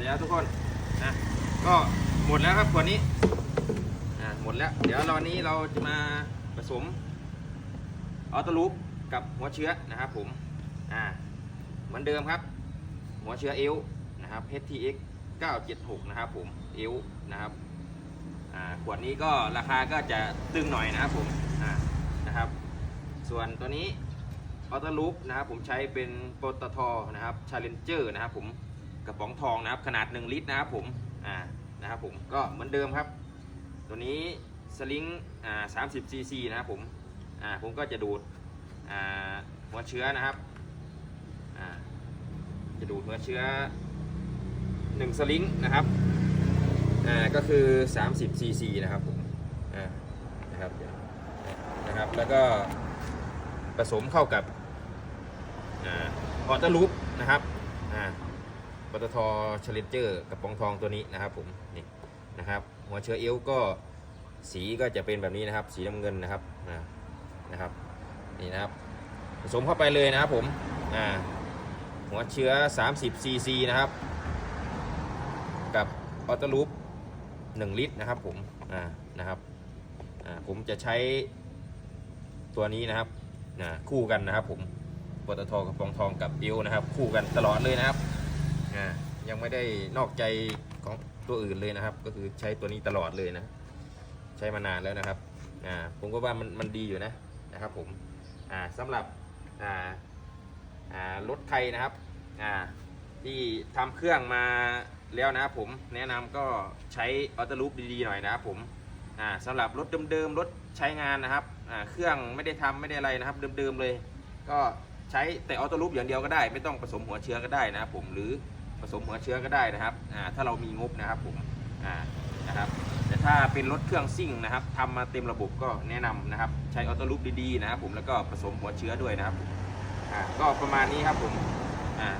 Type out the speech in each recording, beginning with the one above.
เดี๋ยวทุกคนนะก็หมดแล้วครับขวดนี้อ่าหมดแล้ว เดี๋ยวเรานี้เราจะมาผสมออโตลูปกับหัวเชื้อนะครับผมอ่าเหมือนเดิมครับ หัวเชื้อเอลนะครับ HTX 976 นะครับผมเอลนะครับอ่าขวดนี้ก็ราคาก็จะตึงหน่อยนะครับผมอ่านะครับ ส่วนตัวนี้ออโตลูปนะครับผมใช้เป็นโปรตทนะครับ Challenger นะครับผม ระป๋องทองนะครับขนาด 1 ลิตรนะครับผมอ่านะครับผมก็เหมือนเดิมครับ ตัวนี้สลิงอ่า30 cc นะครับผมอ่าผมก็จะดูดอ่าหัวเชื้อนะครับอ่าจะดูดหัวเชื้อ1สลิงนะครับอ่าก็คือ 30 cc นะครับผมอ่านะครับนะครับแล้วก็ผสมเข้ากับออเตอร์ลูปนะครับอ่า ปตทเชลเลนเจอร์กับปองทองตัวนี้นะครับผมนี่นะครับหัวเชื้อเอลก็สีก็จะเป็นแบบนี้นะครับ สีน้ำเงินนะครับนะครับนี่นะครับผสมเข้าไปเลยนะครับผมอ่าหัวเชื้อ 30 cc นะครับ กับออเตอร์ลูป1ลิตรนะครับผมอ่านะครับอ่าผมจะใช้ตัวนี้นะครับนะคู่กันนะครับผมปตทกับปองทองกับเอลนะครับ คู่กันตลอดเลยนะครับ อ่ายังไม่ได้นอกใจของตัวอื่นเลยนะครับ ก็คือใช้ตัวนี้ตลอดเลยนะ ใช้มานานแล้วนะครับอ่าผมก็ว่ามันมันดีอยู่นะนะครับผมอ่าสำหรับอ่าอ่ารถไทยนะครับอ่าที่ทำเครื่องมาแล้วนะครับผมแนะนำก็ใช้ออโต้ลูปดีๆหน่อยนะครับผมอ่าสำหรับรถเดิมๆรถใช้งานนะครับอ่าเครื่องไม่ได้ทำไม่ได้อะไรนะครับเดิมๆเลย ก็ใช้แต่ออโต้ลูปอย่างเดียวก็ได้ ไม่ต้องผสมหัวเชื้อก็ได้นะครับผมหรือ ผสมหัวเชื้อก็ได้นะครับอ่าถ้าเรามีงบนะครับผมอ่านะครับแต่ถ้าเป็นรถเครื่องซิ่งนะครับทำมาเต็มระบบก็แนะนำนะครับ ใช้ออโต้ลูปดีๆนะครับผมแล้วก็ผสมหัวเชื้อด้วยนะครับอ่าก็ประมาณนี้ครับผมอ่า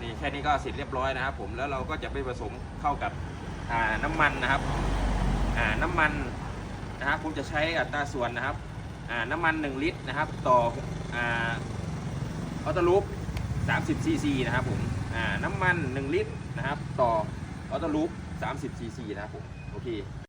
นี่แค่นี้ก็เสร็จเรียบร้อยนะครับ ผมแล้วเราก็จะไปผสมเข้ากับอ่าน้ำมันนะครับอ่าน้ำมันนะครับผมจะใช้อัตราส่วนนะครับอ่าน้ำมัน 1 ลิตรนะครับ ต่ออ่าออโต้ลูป30ซีซีนะครับผม น้ำมัน 1 ลิตรนะครับ ต่อออโต้ลูป30ซีซีนะครับผม โอเค